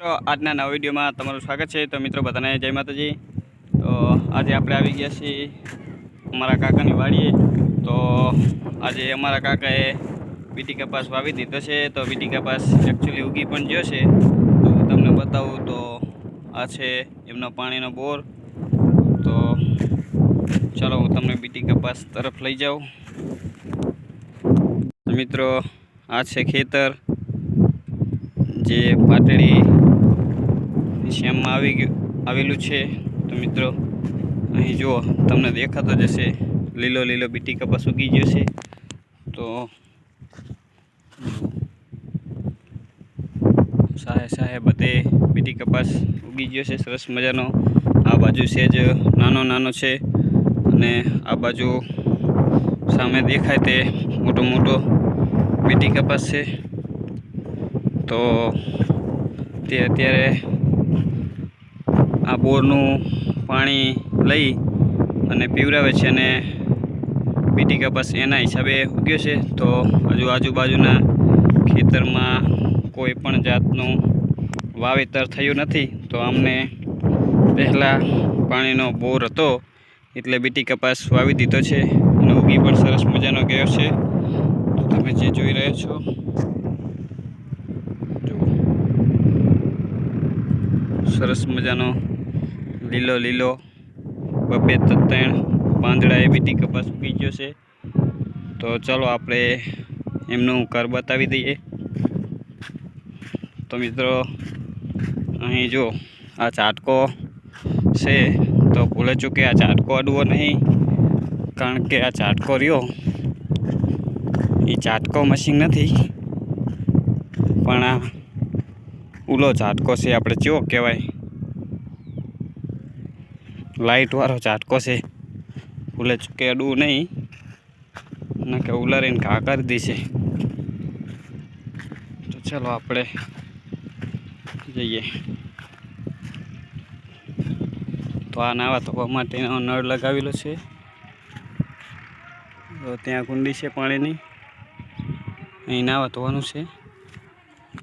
મિત્રો, આજના નવા વિડીયોમાં તમારું સ્વાગત છે. તો મિત્રો, બધાને જય માતાજી. તો આજે આપણે આવી ગયા છીએ અમારા કાકાની વાડીએ. તો આજે અમારા કાકાએ બીટી કપાસ વાવી દીધો છે. તો બીટી કપાસ એકચ્યુઅલી ઉગી પણ ગયો છે. તો હું તમને બતાવું તો આ છે એમનો પાણીનો બોર. તો ચાલો, હું તમને બીટી કપાસ તરફ લઈ જાઉં. મિત્રો, આ છે ખેતર. જે પાટડી શ્યામમાં આવી ગયું, આવેલું છે. તો મિત્રો, અહીં જુઓ, તમને દેખાતો જ હશે. લીલો લીલો બીટી કપાસ ઉગી ગયો છે. તો સાહે સાહે બધે બીટી કપાસ ઉગી ગયો છે. સરસ મજાનો. આ બાજુ સેજ નાનો નાનો છે. અને આ બાજુ સામે દેખાય તે મોટો મોટો બીટી કપાસ છે. તો તે અત્યારે આ બોરનું પાણી લઈ અને પીવરાવે છે અને બીટી કપાસ એના હિસાબે ઉગ્યો છે. તો હજુ આજુબાજુના ખેતરમાં કોઈ પણ જાતનું વાવેતર થયું નથી. તો અમને પહેલાં પાણીનો બોર હતો એટલે બીટી કપાસ વાવી દીધો છે અને ઉગી પણ સરસ મજાનો ગયો છે. તો તમે જે જોઈ રહ્યા છો જુઓ. સરસ મજાનો લીલો લીલો બબે ત્રણ પાંદડા એ બીટી કપાસ ઉગી ગયો છે. તો ચાલો આપણે એમનું ઘર બતાવી દઈએ. તો મિત્રો, અહીં જો આ ચાટકો છે, તો ભૂલે ચૂકે આ ચાટકો અડવો નહીં, કારણ કે આ ચાટકો રહ્યો. એ ચાટકો મશીન નથી, પણ આ ઉલો ઝાટકો છે આપણે ચેવો કહેવાય? લાઇટવાળો ઝાટકો છે. ચૂકે અડવું નહીં. ના કે ઉલારીને ઘા કરી દીશે તો ચાલો આપણે જઈએ. તો આ નાવા ધોવા માટેનો નળ લગાવેલો છે. તો ત્યાં કુંડી છે પાણીની. અહીં નાવા ધોવાનું છે.